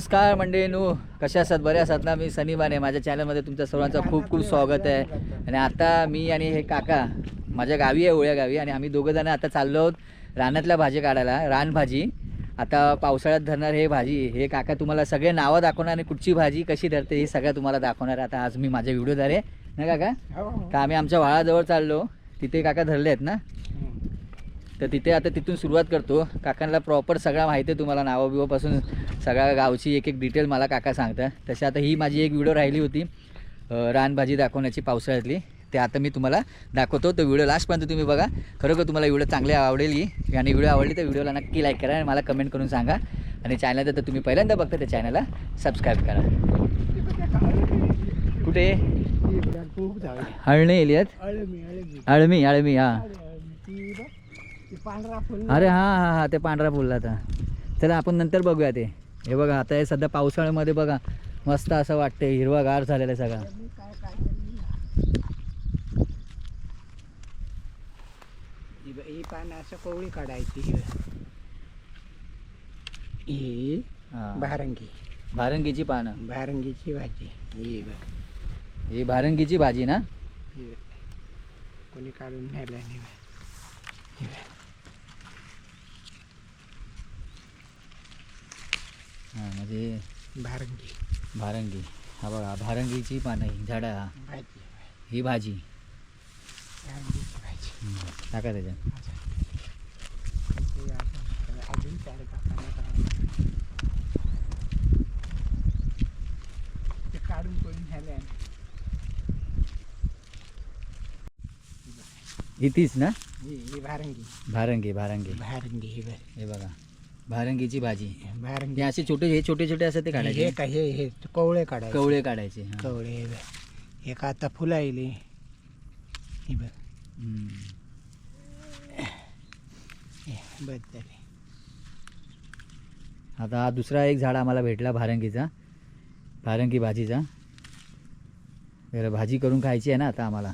नमस्कार मंडळी नू कशा असतात? बरे असतात ना? मी सनी माने माझ्या चॅनलमध्ये तुमच्या सर्वांचं खूप खूप स्वागत आहे. आणि आता मी आणि हे काका माझ्या गावी आहे ओळ्या गावी आणि आम्ही दोघं जण आता चाललो आहोत रानातल्या भाजी काढायला रानभाजी आता पावसाळ्यात धरणार हे भाजी. हे काका तुम्हाला सगळे नावं दाखवणार आणि कुठची भाजी कशी धरते हे सगळं तुम्हाला दाखवणार आता आज मी माझ्या व्हिडिओद्वारे. ना काका? तर आम्ही आमच्या व्हाळाजवळ चाललो. तिथे काका धरले आहेत ना? तर तिथे आता तिथून सुरुवात करतो. काकांना प्रॉपर सगळा माहिती आहे तुम्हाला नावं बिवापासून सगळ्या गावची एक एक डिटेल मला काका सांगतात. तशी आता ही माझी एक व्हिडिओ राहिली होती रानभाजी दाखवण्याची पावसाळ्यातली. ते आता मी तुम्हाला दाखवतो. तो व्हिडिओ लास्टपर्यंत तुम्ही बघा. खरोखर तुम्हाला व्हिडिओ चांगली आवडेल ही. आणि व्हिडिओ आवडली तर व्हिडिओला नक्की लाईक करा आणि मला कमेंट करून सांगा. आणि चॅनल तर तुम्ही पहिल्यांदा बघता त्या चॅनलला सबस्क्राईब करा. कुठे? हळणे एलियात आळमी आळमी हां. पांढरा फुल. अरे हां हां हां ते पांढरा फुलला आता. चला आपण नंतर बघूया ते. हे बघा आता हे सध्या पावसाळ्यामध्ये बघा मस्त असं वाटते हिरवागार झालेलं आहे सगळं. ही पानं असं कोवळी काढायची ही. भारंगी. भारंगीची पानं. भारंगीची भाजी. ही बघ. ही भारंगीची भाजी ना. कोणी काढून नाही ही म्हणजे भारंगी. भारंगी. हा बघा भारंगीची पानं ही झाडं. हा भाजी. ही भाजी. भारंगीची भाजी. हम्म. टाका त्याच्यात. ते आपण अजून चार कापायला काढायला. ते काढून कोणी झालं ही तीच ना? ही ही भारंगी. भारंगी भारंगी. भारंगी ही बघ हे बघा. भारंगीची भाजी. भारंगी. हे असे छोटे हे छोटे छोटे असतात ते हे काढायचे का हे हे कवळे काढायचे. कवळे काढायचे हां. कवळे हे बघ. एक आता फुलायले? ही बघ. हम्म. हे बघ झाले. आता हा दुसरा एक झाड आम्हाला भेटला भारंगीचा. भारंगी भाजीचा. तर भाजी करून खायची आहे ना आता आम्हाला.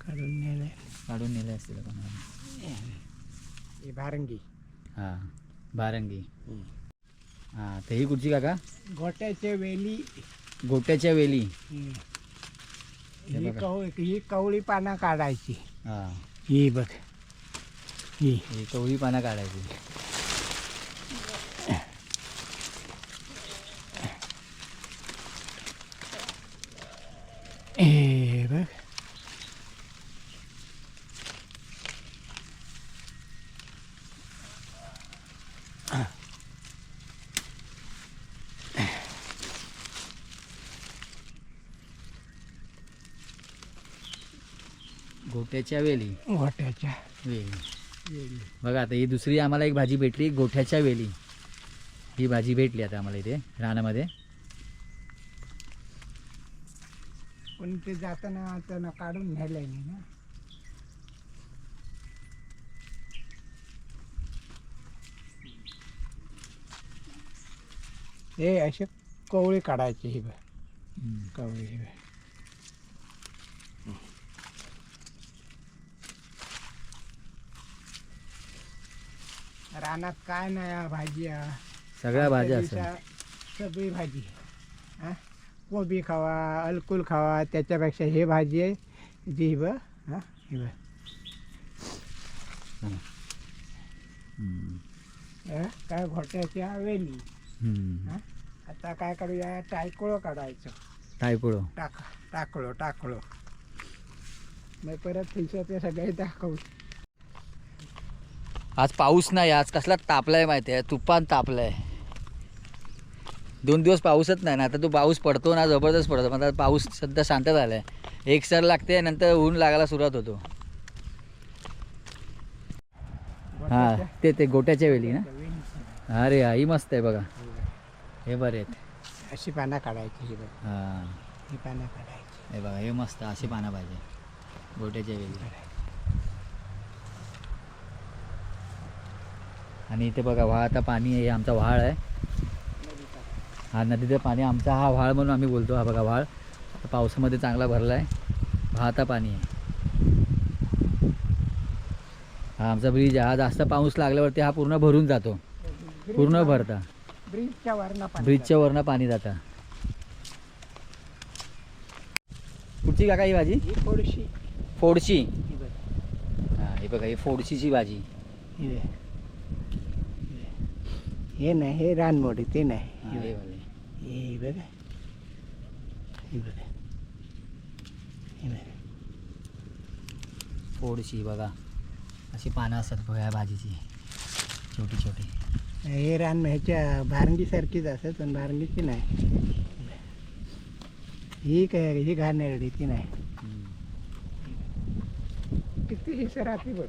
काढून नेले काढून नेले असतील. ही भारंगी. हां भारंगी. हां तर ही कुठची काका? गोट्याच्या वेली. गोट्याच्या वेली. ही. कवळी ही कवळी पानं काढायची. हां. ही बघ. ही कवळी पानं काढायची हे बघ गोट्याच्या वेली. गोट्याच्या वेली. वेली. बघा आता ही दुसरी आम्हाला एक भाजी भेटली गोठ्याच्या वेली. ही भाजी भेटली आता आम्हाला इथे रानामध्ये. पण ते जाताना त्यांना काढून न्यायला नाही ना. हे असे कवळी काढायचे ही. कवळी ही रानात काय नाही भाजी हा. सगळ्या भाज्या असतात सगळी भाजी हा. कोबी खावा अलकुल खावा त्याच्यापेक्षा हे भाजी आहे जी ही बघ हा ही बघ. हम्म. हा, काय घोट्याच्या वेली हम्म. हा. आता काय करूया टायकोळं काढायचं. टायपोळो टाक टाकलो टाकलो मग परत फिशो ते सगळे दाखवू. आज पाऊस नाही आज कसला तापलाय माहिती आहे? तुफान तापलाय. दोन दिवस पाऊसच नाही ना आता तो पाऊस पडतो ना जबरदस्त पडतो. पण आता पाऊस सध्या शांत झालाय. एक सर लागते नंतर ऊन लागायला सुरुवात होतो. हा ते ते गोट्याच्या वेली ना. अरे हा ही मस्त आहे बघा. हे बरे आहेत. अशी पानं काढायची ही हा. ही पानं काढायची. हे बघा हे मस्त अशी पानं पाहिजे. गोट्याच्या वेली आणि इथे बघा वाहता पाणी आहे हे आमचा व्हाळ आहे. हा नदीचं पाणी आमचा हा व्हाळ म्हणून आम्ही बोलतो हा बघा व्हाळ. पावसामध्ये चांगला भरला आहे वाहता पाणी आहे. हा आमचा ब्रिज आहे. हा जास्त पाऊस लागल्यावरती हा पूर्ण भरून जातो. पूर्ण भरता. ब्रिजच्या वरनं पाणी ब्रिजच्या वरनं पाणी जातं. कुठची काका ही भाजी. ही फोडशी. ही बघ. हा ही बघा ही फोडशीची भाजी. ही नाही हे रानमोडी ते नाही हा, बघ. हे बघा ही बघा ही बघा अशी पानं असतात बघा या भाजीची छोटी छोटी हे रान ह्याच्या भारंगीसारखीच असत पण भारंगीची नाही ही काय ही घाणेरडी ती नाही. किती ही सराती बघ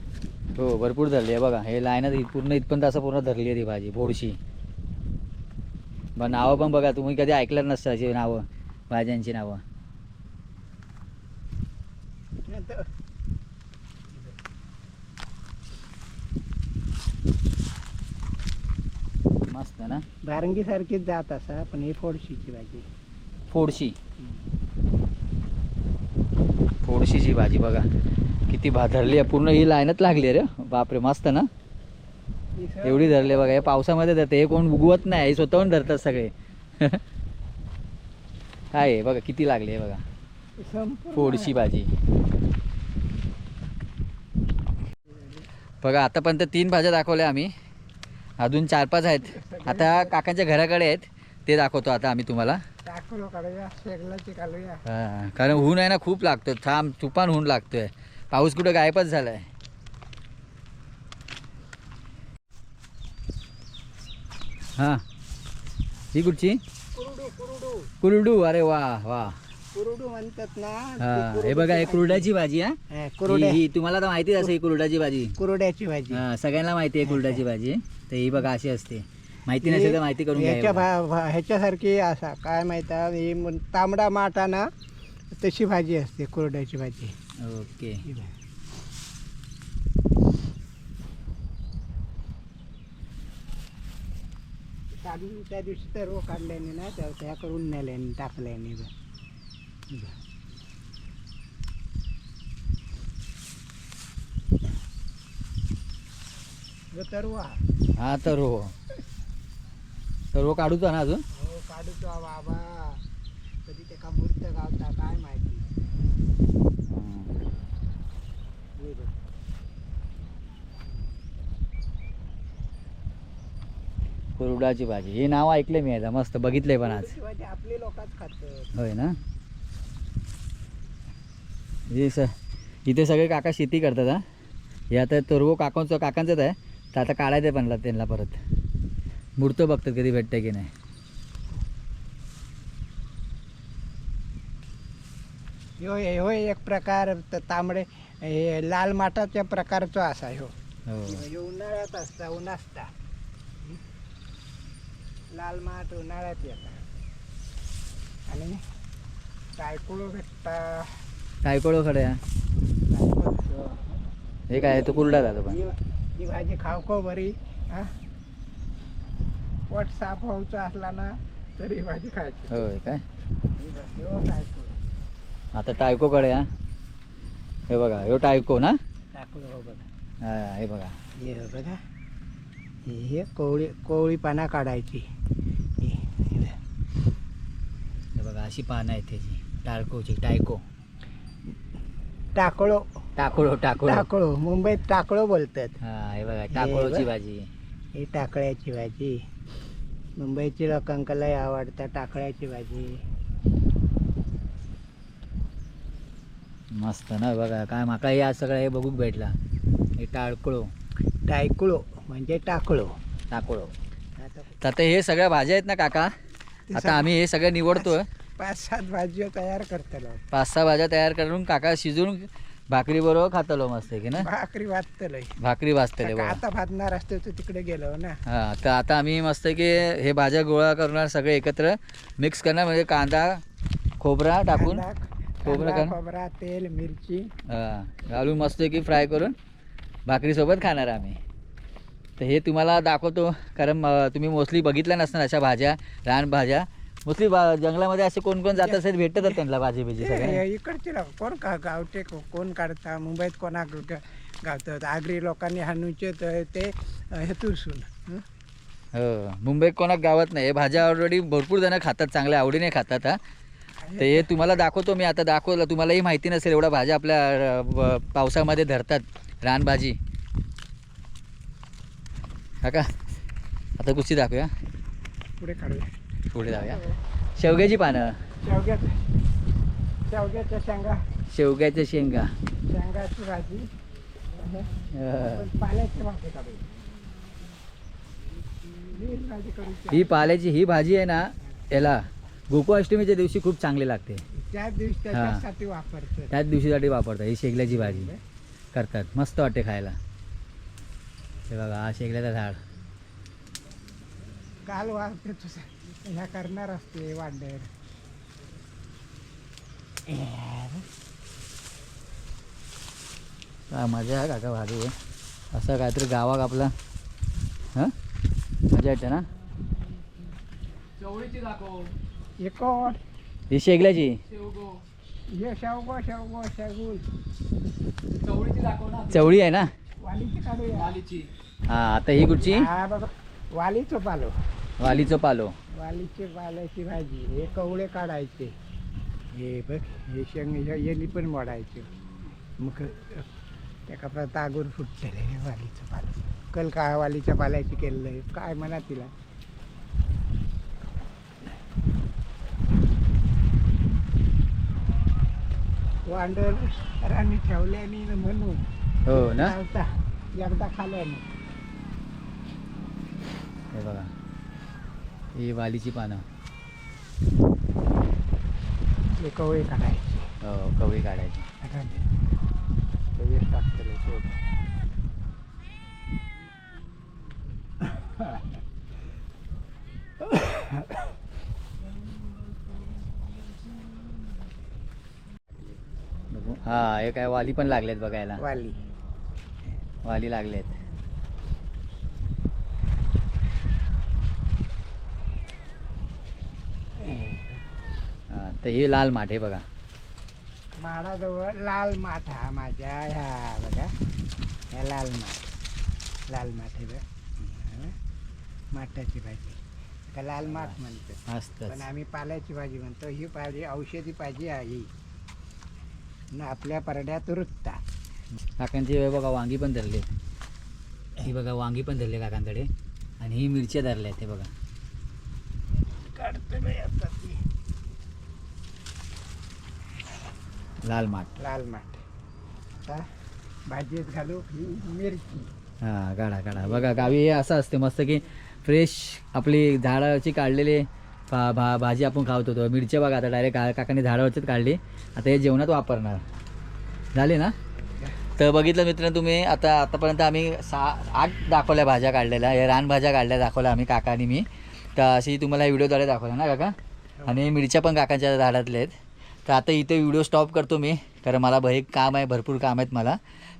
हो भरपूर धरली आहे बघा. हे लाईनात इत- पूर्ण इथपर्यंत असं पूर्ण धरली आहे ती भाजी फोडशी बरं नावं पण बघा तुम्ही कधी ऐकलं नसतं अशी नावं भाज्यांची नावं. मस्त ना? भारंगीसारखीच जात असा पण ही फोडशीची भाजी. फोडशी. फोडशीची भाजी बघा. किती भा धरली आहे. पूर्ण ही लाईनच लागली रे. बापरे मस्त ना. एवढी धरली बघा. हे पावसामध्ये धरते. हे कोण उगवत नाही. हे स्वतःहून धरतात सगळे. काय आहे बघा किती लागली बघा. फोडशी भाजी. बघा आतापर्यंत तीन भाज्या दाखवल्या आम्ही. अजून चार पाच आहेत. आता काकांच्या घराकडे आहेत. ते दाखवतो आता आम्ही तुम्हाला. कारण ऊन आहे ना खूप लागतो. थांब तुफान ऊन लागतोय. पाऊस कुठं गायबच झालाय. हा. ही कुठची? कुरुडू कुरुडू. कुरडू. अरे वा वा. कुरुडू म्हणतात ना हा. हे बघा हे कुरुडूची कुरड्याची भाजी हा? भाजी. हा, कुरुड्या. तुम्हाला तर माहितीच असेल ही कुरड्याची भाजी. कुरुड्याची भाजी. हा, सगळ्यांना माहिती आहे कुरड्याची भाजी. तर ही बघा अशी असते. माहिती नसेल तर माहिती करून ह्याच्या घ्या भा भा- ह्याच्यासारखी असा काय माहीत आहे, ही म्हण- तांबडा माटा ना तशी भाजी असते कुरड्याची भाजी. ओके. ही. काढून त्या दिवशी तर रो काढल्याने ना त्या त्या करून नेल्याने टाकल्याने बघ. ही हा तर हो. तर हो काढूचा ना अजून? हो काढूचो हा बाबा. कधी त्याका मूर्त गावता काय माहिती. बघ. कुरडाची भाजी. हे नाव ऐकलं मी आता मस्त बघितलंय पण आज. आपली लोकच होय ना? हे स इथे सगळे काका शेती करतात हा. हे आता तोरवो काकांचं काकांचंच आहे. तर आता काढायचं पण त्यांना परत. मूर्त बघतात कधी भेटतं की नाही. ह्यो ह्यो एक प्रकार तांबडे. हे लाल माठाच्या प्रकारचो असा ह्यो. हो. ह्यो उन्हाळ्यात असता ऊन असता? लाल माठ उन्हाळ्यात येतात आणि कायकुळ भेटता. काय खडे हा? काय तो कुरडा जातो पण. ही भाजी खावको बरी हा? पोट साफ व्हायचं असला ना तरी भाजी खायची. होय काय? ही. आता टायकोकडे हा? हे बघा हे टायको ना? टाकलं हो बघा. हा हे बघा. हे बघा. हे हे कोवळी कोवळी पाना काढायची. हे, हे बघा. हे अशी पानं आहेत त्याची. टाळकोची टायको. टाकळो. टाकोळो टाकोळो. टाकळो. मुंबईत टाकळो बोलतात. हा हे बघा टाकोळोची बघ. भाजी. ही टाकळ्याची भाजी. मुंबईची लोकांका लय आवडतं टाकळ्याची भाजी. मस्त ना बघा काय माका हे आज सगळं हे बघूक भेटला. हे टाळकोळो. टायकुळो म्हणजे टाकळो. टाकोळो. तर आता हे सगळ्या भाज्या आहेत ना काका? आता आम्ही हे सगळं निवडतोय. पाच सात भाज्या तयार करतलो. पाच सहा भाज्या तयार करून काका शिजून भाकरी बरोबर खातलो मस्त की ना? भाकरी वाचतलंय भाकरी वाजतले बघा. आता भाजणार असतो तिकडे गेलो ना. हा तर आता आम्ही मस्त की हे भाज्या गोळा करणार सगळे एकत्र. मिक्स करणार म्हणजे कांदा खोबरा टाकून. खोबरं कांदा, का? खोबरा तेल मिरची. हा, घालून मस्त की फ्राय करून भाकरीसोबत खाणार आम्ही. तर हे तुम्हाला दाखवतो. कारण अं, तुम्ही मोस्टली बघितल्या नसणार अशा भाज्या रान भाज्या. मोस्टली जंगलामध्ये असे कोण कोण जात असेल भेटतात त्यांना भाजी बिजी सगळे. हे इकडचे लोक. कोण का गावटे को- कोण काढता? मुंबईत कोणाक ग- गावतात? आगरी लोकांनी हाणूचे तर ते हं? हो? मुंबईत कोणा गावात नाही. हे भाज्या ऑलरेडी भरपूर जण खातात चांगल्या आवडीने खातात हा. तर हे तुम्हाला दाखवतो मी आता दाखवलं. तुम्हालाही माहिती नसेल एवढ्या भाज्या आपल्या पावसामध्ये धरतात रानभाजी. हा का? आता कुस्ती दाखवूया. पुढे काढूया. पुढे जाऊया. शेवग्याची पानं. शेवग्याचं शेवग्याच्या शेंगा. शेवग्याच्या शेंगा. शेंगाची भाजी. ही पाल्याची ही भाजी आहे ना याला गोकुळाष्टमीच्या दिवशी खूप चांगली लागते. त्या दिवशी त्याच्यासाठी वापरतात. त्याच दिवशीसाठी वापरतात. ही शेगल्याची भाजी. करतात. मस्त वाटते खायला. हे बघा हा शेगल्याचं झाड. काल वापरते तुझं ह्या करणार असते वांडर. काय मजा आहे काका भाजी आहे. असं काहीतरी गावाक आपला हां? मजा येते ना? एकोण ही शेगल्याची. हे शेवगो शेवगो शेगुल. चवळी आहे ना? वालीची काढूया. हा आता ही कुठची? हा बघा. वालीचं पालो. वालीचं पालो. वालीचे पाल्याची भाजी. हे कवळे काढायचे. हे बघ हे शेंग हे- यांनी पण मोडायचे. मग त्याका परत तागून फुटलेलं हे वालीचं पालं. कल का वालीच्या पाल्याची केलेलं आहे. काय म्हणा तिला? वांडर राणी ठेवल्याने न म्हणून हो ना? लावता. एकदा खाल्याने हे बघा. ही वालीची पानं. हे कवळे काढायचे. हो कवळी काढायची. आता लगेच. हा हे काय वाली पण लागलेत बघायला. वाली. वाली लागलेत. हा तर ही लाल माठ आहे बघा. माडाजवळ लाल माठ हा माझ्या ह्या बघा. ह्या लाल माठ. लाल माठ आहे बघ? माठाची भाजी. का लाल माठ म्हणतो मस्तच. पण आम्ही पाल्याची भाजी म्हणतो. ही भाजी औषधी भाजी आहे. न आपल्या परड्यात रुतता काकांची हे बघा वांगी पण धरले. ही बघा वांगी पण धरले काकांकडे. आणि ही मिरच्या धरल्या आहेत हे बघा. काढतो आता ती. लाल माठ. लाल माठ. आता भाजीत घालू ही मिरची. हा काढा काढा. बघा गावी हे असं असते मस्त की फ्रेश आपली झाडाची काढलेली भा भा भाजी आपण खावत होतो. मिरच्या बघा आता डायरेक्ट का काकाने झाडावरचीच काढली. आता हे जेवणात वापरणार. झाले ना? तर बघितलं मित्रांनो तुम्ही आता आतापर्यंत आम्ही सहा आठ दाखवल्या भाज्या काढलेल्या. या रानभाज्या काढल्या दाखवल्या आम्ही काका आणि मी. तर अशी तुम्हाला व्हिडिओद्वारे दाखवल्या ना काका? आणि मिरच्या पण काकांच्या झाडातल्या आहेत. तर आता इथे व्हिडिओ स्टॉप करतो मी. कारण मला भ- एक काम आहे भरपूर काम आहेत मला.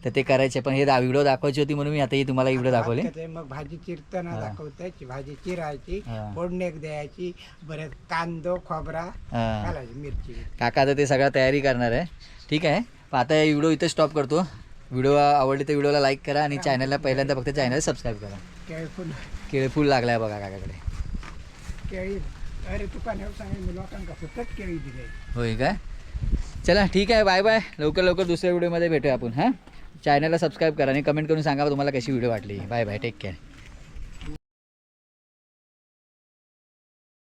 तर ते करायचे. पण हे व्हिडिओ दाखवायची होती म्हणून मी आता ही तुम्हाला व्हिडिओ दाखवले. करते, मग भाजी चिरताना हा. दाखवतायची भाजी चिरायची हा. फोडणीक द्यायची परत कांदो खोबरा हां. घालायची मिरची. काका आता ते सगळं तयारी करणार आहे. ठीक आहे. पण आता हे व्हिडिओ इथे स्टॉप करतो. व्हिडिओ आवडली तर व्हिडिओला लाईक करा आणि चॅनलला पहिल्यांदा फक्त चॅनल सबस्क्राईब करा. केळी फुल केळी फुल लागला आहे बघा काकाकडे केळी अरे तुका फुकट केळी दिली होय काय चला ठीक आहे. बाय बाय लवकर लवकर दुसऱ्या व्हिडिओमध्ये भेटूया आपण हां? चॅनलला सबस्क्राईब करा आणि कमेंट करून सांगा तुम्हाला कशी व्हिडिओ वाटली. Bye bye take care